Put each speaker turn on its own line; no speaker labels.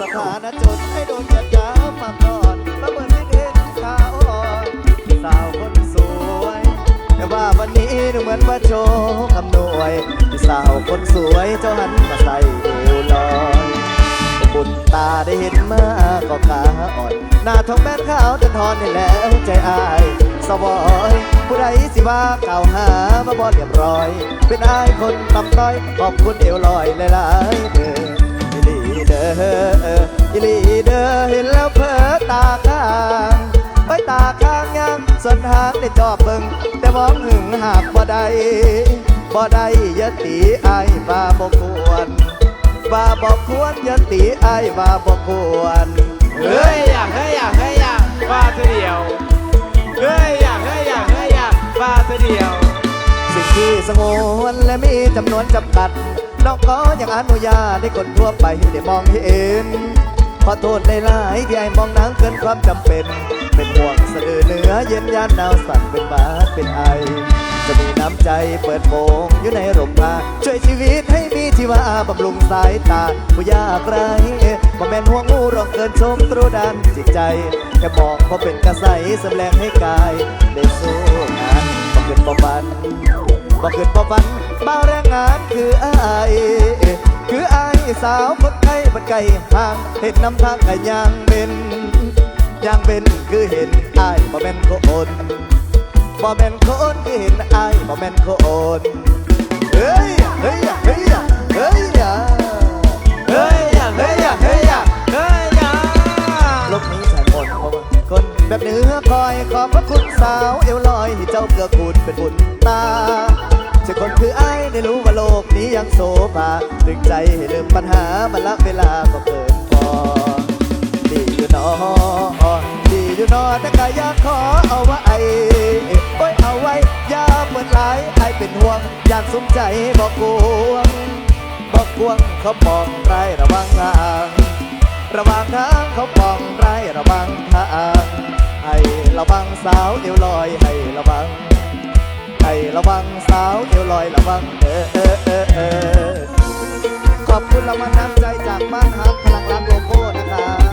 สถานะจนให้โดนจัดยามาก่อนมาเหมือนไม่เห็นข่าวอ่อนสาวคนสวย แต่ว่าวันนี้ดูเหมือนว่าโชว์คำนวยที่สาวคนสวยเจ้าหันมาใส่เอวลอยบุญตาได้เห็นมาก็ขาอ่อน หน้าทองแม่ขาวจนทอนให้แล้วใจอายสวอยผู้ใดสิว่าเก่าวหามาบ่เรียบร้อย เป็นอายคนต่ำต้อย ขอบคุณเอวลอยหลายๆเด้อ ส่วนทางได้จอบเบิ่งแต่มองหึงหากบ่ได้บ่ได้อยาตีอายว่าบ่ควรว่าบ่ควรอยาตีอายว่าบ่ควร
เฮ้ยอยากเฮ้ยอยากเฮ้ยอยากว่าเธอเดียวเฮ้ยอยากเฮ้ยอยากเฮ้ยอยากว่าเธอเดียว
สิ่งที่สงวนและมีจำนวนจำกัดน้องก็ยังอนุญาตให้คนทั่วไปได้มองเห็น ขอโทษในหลายๆที่ไอ้มองนางเกินความจำเป็น เป็นห่วงสะดือเหนือเย็นยานหนาวสั่นเป็นบาดเป็นไอ จะมีน้ำใจเปิดโปงอยู่ในร่มผ้าช่วยชีวิตให้มีชีวาบำรุงสายตาผู้ยากไร้บ่แม่นห่วงงูรองเกินชมตรูดันจิตใจ แค่มองพอเป็นกระใสสำแรงให้กายได้สู้งานบ่เกินบ่ฝันบ่ขึ้นบ่ฝันบ่าแรงงานคืออายคืออายสาวคนไทย บันไก่ห่างเห็นน้ำทางไก่ยางเป็นยางเป็นคือเห็นอายบ่แม่นคนบ่แม่นคนคือเห็นอายบ่แม่นคนเฮ้ยเฮ้ยเฮ้ยเฮ้ย
เฮ้ยเฮ้ยเฮ้ยเฮ้ยอยาก
ลบนี้ฉันหมดเพราะว่าคนแบบเนื้อคอยขอบพระคุณสาวเอวลอยที่เจ้าเกลือกูลเป็นบุญตาจะคนคือไอ้าย ได้รู้ว่าโลกนี้ยังโสภาดึงใจให้ลืมปัญหามันละเวลาก็เกินพอดีอยู่นอดีอยู่นอแต่ก็อยากขอเอาไว้โอ้ยเอาไว้อย่าเปิดหลายไอเป็นห่วง อยากสมใจบอกกวงบอกกวงเขามองไรระวังทางระวังทางเขามองไรระวังทางให้ระวังสาวเอวลอยให้ระวัง อยระวังสาวเอวลอยระวังเออเออเออเออขอบคุณรางวัลน้ำ